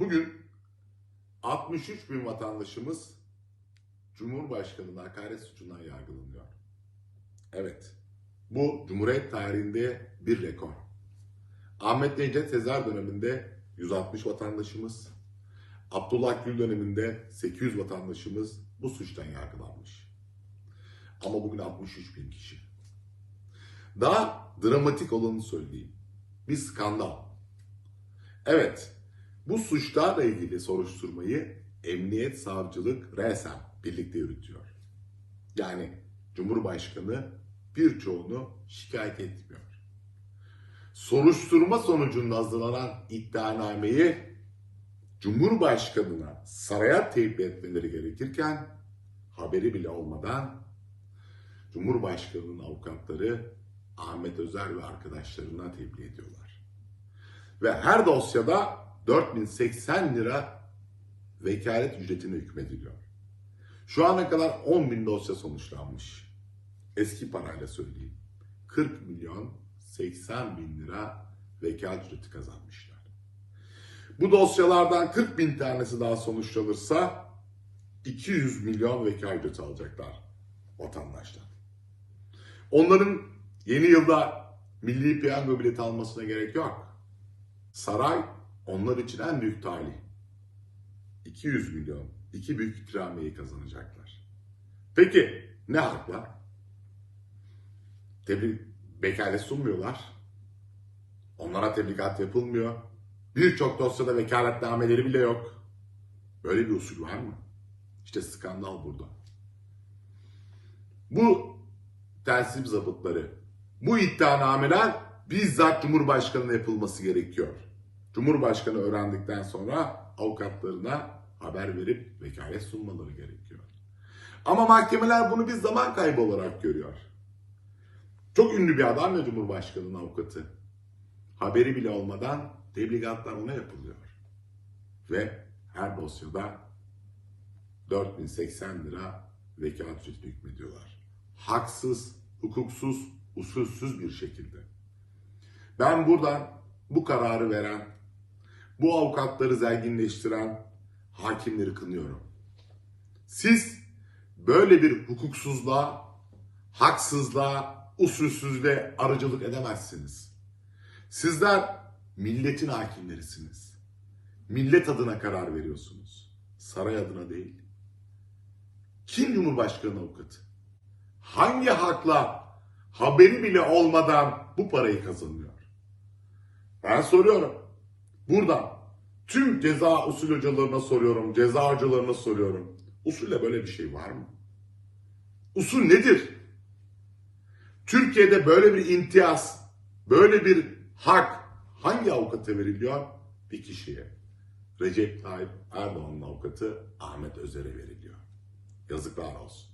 Bugün 63 bin vatandaşımız Cumhurbaşkanı'na hakaret suçundan yargılanıyor. Evet, bu Cumhuriyet tarihinde bir rekor. Ahmet Necdet Sezer döneminde 160 vatandaşımız, Abdullah Gül döneminde 800 vatandaşımız bu suçtan yargılanmış. Ama bugün 63 bin kişi. Daha dramatik olanı söyleyeyim. Bir skandal. Evet, bu suçlarla ilgili soruşturmayı Emniyet, Savcılık, RESEM birlikte yürütüyor. Yani Cumhurbaşkanı birçoğunu şikayet etmiyor. Soruşturma sonucunda hazırlanan iddianameyi Cumhurbaşkanına saraya tevdi etmeleri gerekirken haberi bile olmadan Cumhurbaşkanı'nın avukatları Ahmet Özer ve arkadaşlarına tebliğ ediyorlar. Ve her dosyada 4080 lira vekalet ücretine hükmediliyor. Şu ana kadar 10 bin dosya sonuçlanmış. Eski parayla söyleyeyim. 40 milyon 80 bin lira vekalet ücreti kazanmışlar. Bu dosyalardan 40 bin tanesi daha sonuçlanırsa 200 milyon vekalet ücreti alacaklar vatandaşlar. Onların yeni yılda milli piyango bileti almasına gerek yok. Saray onlar için en büyük talih. 200 milyon, iki büyük ikramiyeyi kazanacaklar. Peki ne hakla? Tebrik, vekalet sunmuyorlar. Onlara tebligat yapılmıyor. Birçok dosyada vekaletnameleri bile yok. Böyle bir usul var mı? İşte skandal burada. Bu telsip zabıtları, bu iddianameler bizzat Cumhurbaşkanı'na yapılması gerekiyor. Cumhurbaşkanı öğrendikten sonra avukatlarına haber verip vekalet sunmaları gerekiyor. Ama mahkemeler bunu bir zaman kaybı olarak görüyor. Çok ünlü bir adam ya Cumhurbaşkanı'nın avukatı. Haberi bile olmadan tebligatlar ona yapılıyor. Ve her dosyada 4080 lira vekalet ücreti hükmediyorlar. Haksız, hukuksuz, usulsüz bir şekilde. Ben buradan bu kararı veren, bu avukatları zenginleştiren hakimleri kınıyorum. Siz böyle bir hukuksuzluğa, haksızlığa, usulsüzlüğe aracılık edemezsiniz. Sizler milletin hakimlerisiniz. Millet adına karar veriyorsunuz. Saray adına değil. Kim Cumhurbaşkanı avukatı? Hangi hakla haberi bile olmadan bu parayı kazanıyor? Ben soruyorum. Buradan tüm ceza usul hocalarına soruyorum, ceza hocalarına soruyorum. Usulle böyle bir şey var mı? Usul nedir? Türkiye'de böyle bir imtiyaz, böyle bir hak hangi avukata veriliyor? Bir kişiye. Recep Tayyip Erdoğan'ın avukatı Ahmet Özer'e veriliyor. Yazıklar olsun.